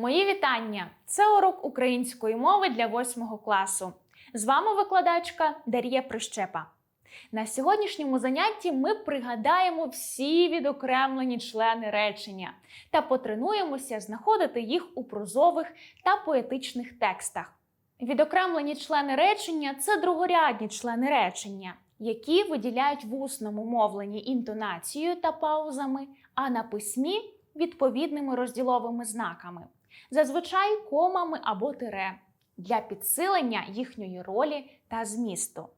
Мої вітання! Це урок української мови для 8 класу. З вами викладачка Дар'я Прищепа. На сьогоднішньому занятті ми пригадаємо всі відокремлені члени речення та потренуємося знаходити їх у прозових та поетичних текстах. Відокремлені члени речення це другорядні члени речення, які виділяють в усному мовленні інтонацією та паузами, а на письмі відповідними розділовими знаками, зазвичай комами або тире, для підсилення їхньої ролі та змісту.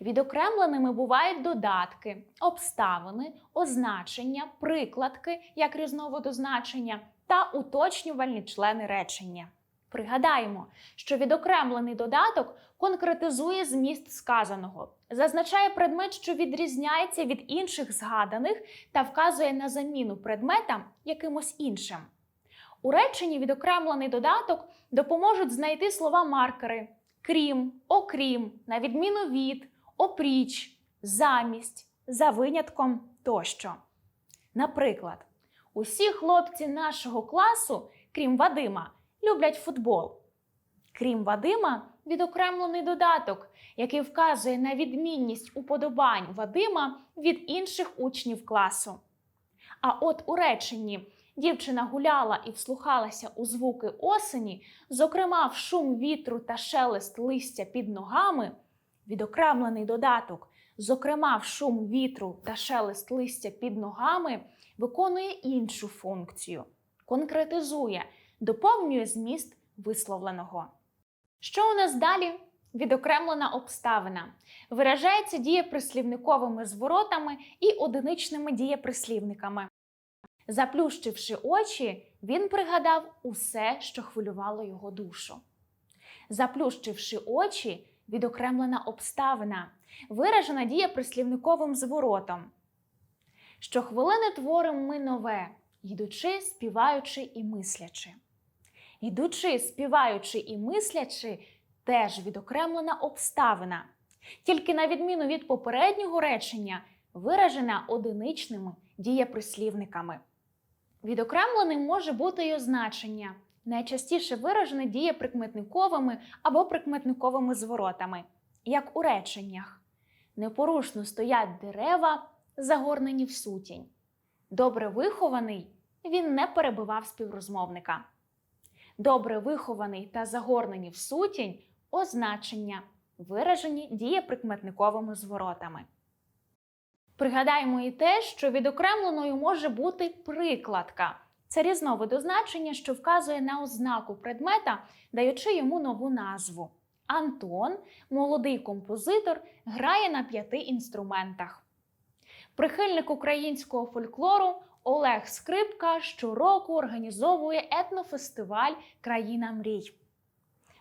Відокремленими бувають додатки, обставини, означення, прикладки як різновиду значення та уточнювальні члени речення. Пригадаємо, що відокремлений додаток конкретизує зміст сказаного, зазначає предмет, що відрізняється від інших згаданих, та вказує на заміну предмета якимось іншим. У реченні відокремлений додаток допоможуть знайти слова маркери крім, окрім, на відміну від, опріч, замість, за винятком тощо. Наприклад, усі хлопці нашого класу, крім Вадима, люблять футбол. Крім Вадима, відокремлений додаток, який вказує на відмінність уподобань Вадима від інших учнів класу. А от у реченні дівчина гуляла і вслухалася у звуки осені, зокрема в шум вітру та шелест листя під ногами, відокремлений додаток, зокрема в шум вітру та шелест листя під ногами, виконує іншу функцію, конкретизує, доповнює зміст висловленого. Що у нас далі? Відокремлена обставина виражається дієприслівниковими зворотами і одиничними дієприслівниками. Заплющивши очі, він пригадав усе, що хвилювало його душу. Заплющивши очі, відокремлена обставина, виражена дієприслівниковим зворотом. Щохвилини творимо ми нове, йдучи, співаючи і мислячи. Йдучи, співаючи і мислячи, теж відокремлена обставина, тільки на відміну від попереднього речення, виражена одиничними дієприслівниками. Відокремленим може бути й означення, найчастіше виражене дієприкметниковими або прикметниковими зворотами, як у реченнях. Непорушно стоять дерева, загорнені в сутінь. Добре вихований, він не перебивав співрозмовника. Добре вихований та загорнені в сутінь означення, виражені дієприкметниковими зворотами. Пригадаємо і те, що відокремленою може бути прикладка. Це різновид означення, що вказує на ознаку предмета, даючи йому нову назву. Антон, молодий композитор, грає на п'яти інструментах. Прихильник українського фольклору Олег Скрипка щороку організовує етнофестиваль Країна мрій.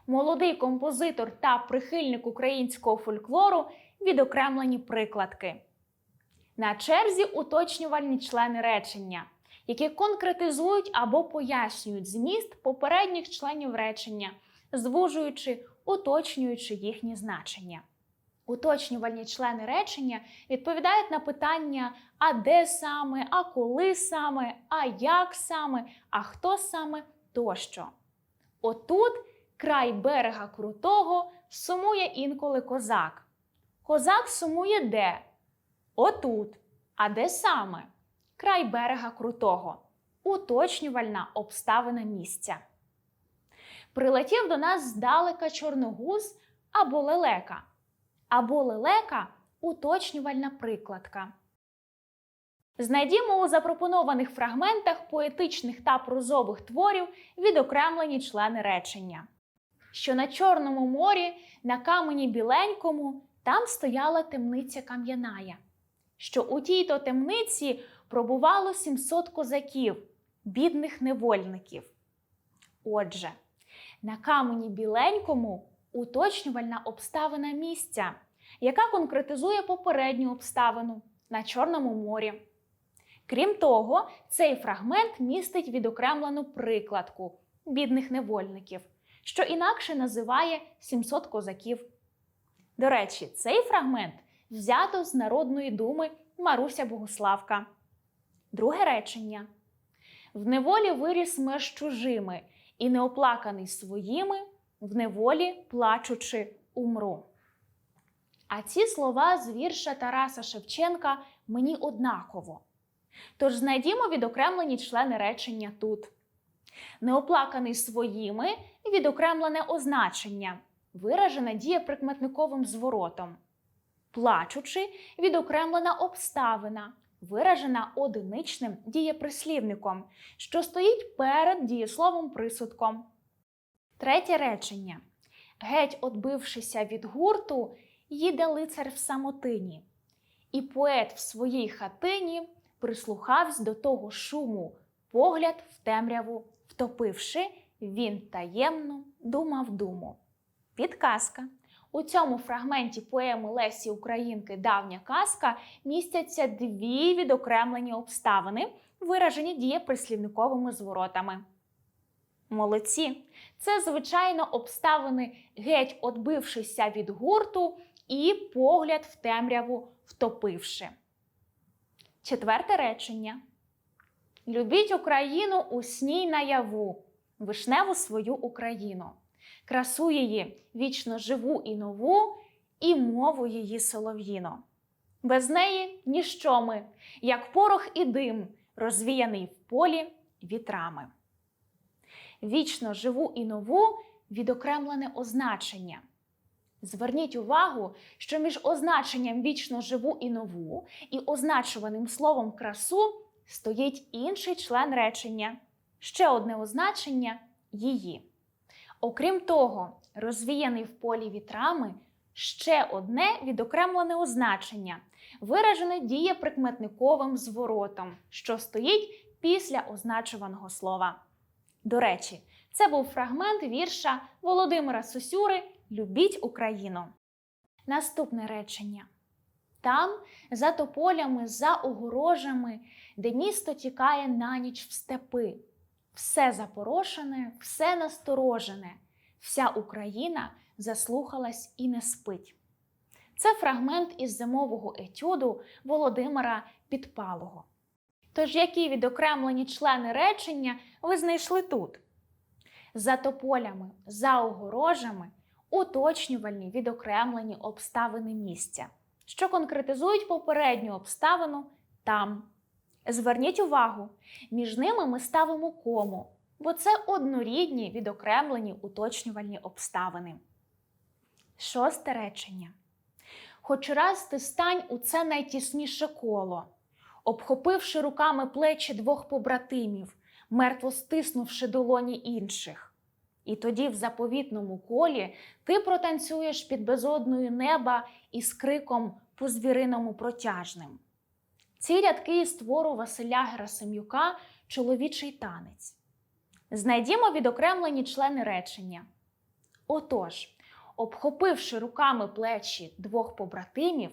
Молодий композитор та прихильник українського фольклору відокремлені прикладки. На черзі уточнювальні члени речення, які конкретизують або пояснюють зміст попередніх членів речення, звужуючи, уточнюючи їхні значення. Уточнювальні члени речення відповідають на питання а де саме, а коли саме, а як саме, а хто саме тощо. Отут край берега крутого сумує інколи козак. Козак сумує де? Отут. А де саме? Край берега крутого. Уточнювальна обставина місця. Прилетів до нас здалека чорногуз або лелека. Або лелека уточнювальна прикладка. Знайдімо у запропонованих фрагментах поетичних та прозових творів відокремлені члени речення. Що на Чорному морі, на камені біленькому, там стояла темниця кам'яная що у тій-то темниці пробувало 700 козаків, бідних невольників. Отже, на камені біленькому уточнювальна обставина місця, яка конкретизує попередню обставину на Чорному морі. Крім того, цей фрагмент містить відокремлену прикладку бідних невольників, що інакше називає 700 козаків. До речі, цей фрагмент взято з Народної думи Маруся Богуславка. Друге речення. В неволі виріс меж чужими, і неоплаканий своїми, в неволі плачучи умру. А ці слова з вірша Тараса Шевченка мені однаково. Тож знайдімо відокремлені члени речення тут. Неоплаканий своїми відокремлене означення, виражене дієприкметниковим зворотом. Плачучи відокремлена обставина, виражена одиничним дієприслівником, що стоїть перед дієсловом присудком. Третє речення. Геть отбившися від гурту, їде лицар в самотині, і поет в своїй хатині прислухавсь до того шуму, погляд в темряву втопивши, він таємно думав думу. Підказка. У цьому фрагменті поеми Лесі Українки Давня казка містяться дві відокремлені обставини, виражені дієприслівниковими зворотами. Молодці! Це, звичайно, обставини, геть отбившися від гурту і погляд в темряву втопивши. Четверте речення. Любіть Україну у сній наяву, вишневу свою Україну, красу її вічно живу і нову, і мову її солов'їно. Без неї ніщо ми, як порох і дим, розвіяний в полі вітрами. Вічно живу і нову відокремлене означення. Зверніть увагу, що між означенням вічно живу і нову і означуваним словом красу стоїть інший член речення, ще одне означення її. Окрім того, розвіяний в полі вітрами ще одне відокремлене означення, виражене дієприкметниковим зворотом, що стоїть після означуваного слова. До речі, це був фрагмент вірша Володимира Сосюри Любіть Україну. Наступне речення. Там, за тополями, за огорожами, де місто тікає на ніч в степи. Все запорошене, все насторожене, вся Україна заслухалась і не спить. Це фрагмент із зимового етюду Володимира Підпалого. Тож, які відокремлені члени речення ви знайшли тут? За тополями, за огорожами, уточнювальні відокремлені обставини місця що конкретизують попередню обставину там. Зверніть увагу, між ними ми ставимо кому, бо це однорідні відокремлені уточнювальні обставини. Шосте речення. Хоч раз ти стань у це найтісніше коло, обхопивши руками плечі двох побратимів, мертво стиснувши долоні інших. І тоді в заповітному колі ти протанцюєш під безодною неба із криком по звіриному протяжним. Ці рядки із твору Василя Герасим'юка чоловічий танець. Знайдімо відокремлені члени речення. Отож, обхопивши руками плечі двох побратимів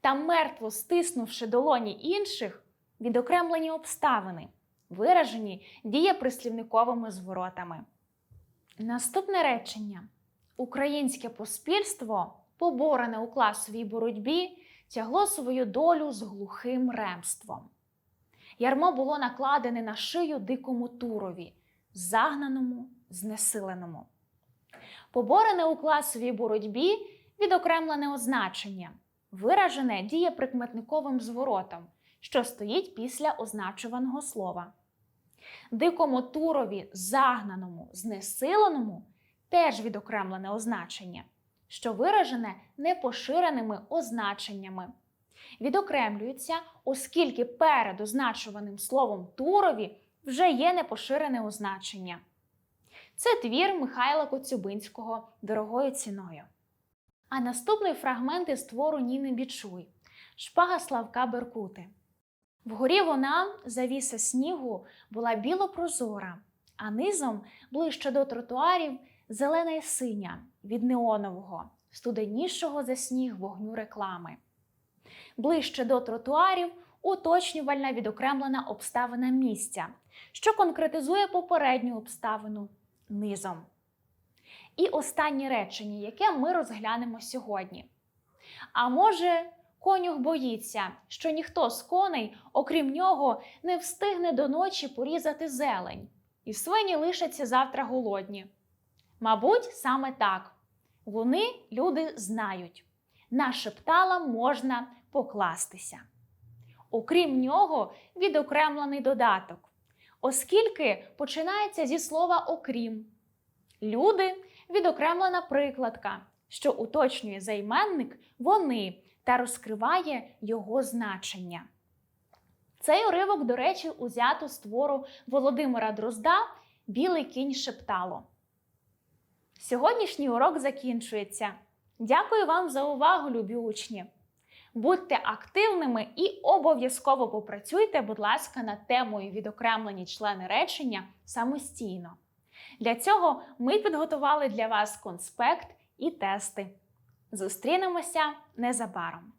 та мертво стиснувши долоні інших, відокремлені обставини, виражені дієприслівниковими зворотами. Наступне речення: Українське поспільство, поборене у класовій боротьбі, тягло свою долю з глухим ремством. Ярмо було накладене на шию дикому турові, загнаному, знесиленому. Поборене у класовій боротьбі відокремлене означення, виражене дієприкметниковим зворотом, що стоїть після означуваного слова. Дикому турові, загнаному, знесиленому теж відокремлене означення, що виражене непоширеними означеннями. Відокремлюється, оскільки перед означуваним словом турові вже є непоширене означення. Це твір Михайла Коцюбинського дорогою ціною. А наступний фрагмент із твору Ніни Бічуй Шпага Славка Беркути. Вгорі вона, завіса снігу, була білопрозора, а низом, ближче до тротуарів, зелена й синя від неонового, студенішого за сніг вогню реклами. Ближче до тротуарів уточнювальна відокремлена обставина місця, що конкретизує попередню обставину низом. І останнє речення, яке ми розглянемо сьогодні. А може, Конюх боїться, що ніхто з коней, окрім нього, не встигне до ночі порізати зелень, і свині лишаться завтра голодні. Мабуть, саме так. Вони, люди, знають. На шептала можна покластися. Окрім нього, відокремлений додаток, оскільки починається зі слова окрім. Люди відокремлена прикладка, що уточнює займенник вони та розкриває його значення. Цей уривок, до речі, узято з твору Володимира Дрозда Білий кінь шептало. Сьогоднішній урок закінчується. Дякую вам за увагу, любі учні! Будьте активними і обов'язково попрацюйте, будь ласка, над темою відокремлені члени речення самостійно. Для цього ми підготували для вас конспект і тести. Зустрінемося незабаром.